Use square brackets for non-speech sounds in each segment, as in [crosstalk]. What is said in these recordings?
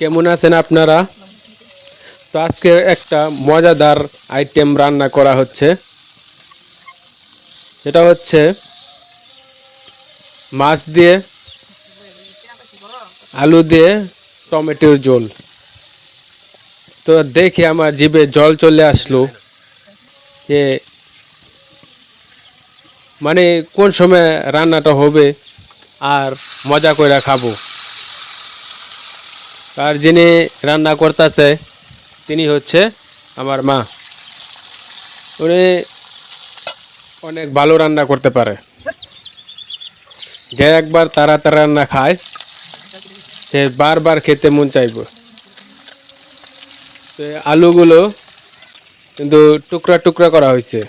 কেমন আছেন আপনারা? তো আজকে একটা মজাদার আইটেম রান্না করা হচ্ছে। সেটা হচ্ছে মাছ দিয়ে আলু দিয়ে টমেটোর ঝোল। তো দেখে আমার জিভে জল চলে আসলো যে মানে কোন সময় রান্নাটা হবে আর মজা করে খাব। আর যিনি রান্না করতেছে, তিনি হচ্ছে আমার মা। উনি অনেক ভালো রান্না করতে পারে। যে একবার তারা তারা রান্না খায়, সে বারবার খেতে মন চাইব। আলুগুলো কিন্তু টুকরা টুকরা করা হয়েছে।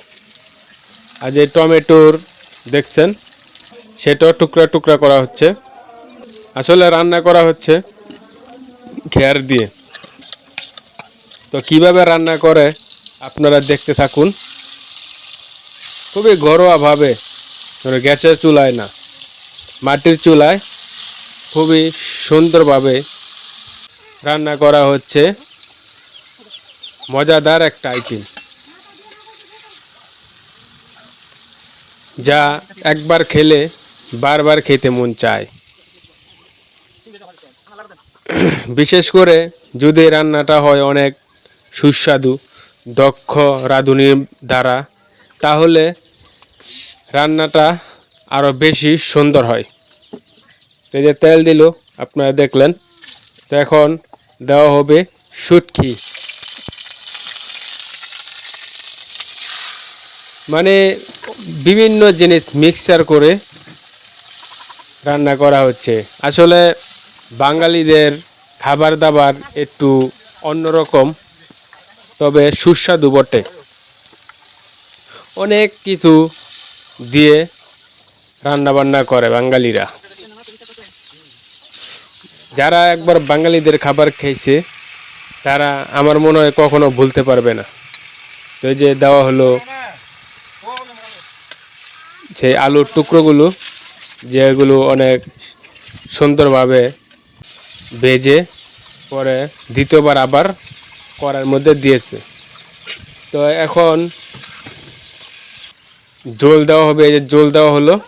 আর যে টমেটোর, দেখছেন, সেটাও টুকরা টুকরা করা হচ্ছে। আসলে রান্না করা হচ্ছে ঘের দিয়ে। তো কীভাবে রান্না করে, আপনারা দেখতে থাকুন। খুবই ঘরোয়াভাবে গ্যাসের চুলায় না, মাটির চুলায় খুবই সুন্দরভাবে রান্না করা হচ্ছে। মজাদার একটা আইটেম যা একবার খেলে বারবার খেতে মন চায়। [clears throat] বিশেষ করে যদি রান্নাটা হয় অনেক সুস্বাদু, দক্ষ, রাঁধুনির দ্বারা, তাহলে রান্নাটা আরও বেশি সুন্দর হয়। এই যে তেল দিল, আপনারা দেখলেন। তো এখন দেওয়া হবে শুটকি। মানে বিভিন্ন জিনিস মিক্সার করে রান্না করা হচ্ছে। আসলে বাঙালিদের খাবার দাবার একটু অন্যরকম, তবে সুস্বাদু বটে। অনেক কিছু দিয়ে রান্নাবান্না করে বাঙালিরা। যারা একবার বাঙালিদের খাবার খেয়েছে, তারা আমার মনে হয় কখনো ভুলতে পারবে না। তো যে দেওয়া হলো সেই আলুর টুকরোগুলো, যেগুলো অনেক সুন্দরভাবে ভেজে পরে দ্বিতীয়বার আবার কড়ার মধ্যে দিয়েছে। তো এখন জল দেওয়া হবে, এই যে জল দেওয়া হলো।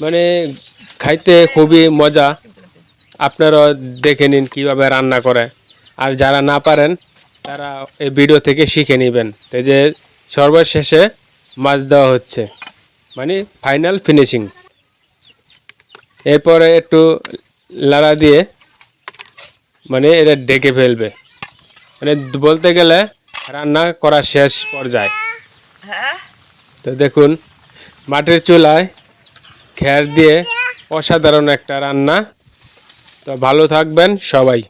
মানে খাইতে খুবই মজা। আপনারা দেখে নিন কীভাবে রান্না করে। আর যারা না পারেন, তারা এই ভিডিও থেকে শিখে নেবেন। তো যে সর্বশেষে মাছ দেওয়া হচ্ছে। মানে ফাইনাল ফিনিশিং। এরপরে একটু লাড়া দিয়ে মানে এটা ডেকে ফেলবে। মানে বলতে গেলে রান্না করা শেষ পর্যায়ে। তো দেখুন, মাটির চুলায় খ্যার দিয়ে অসাধারণ একটা রান্না। তো ভালো থাকবেন সবাই।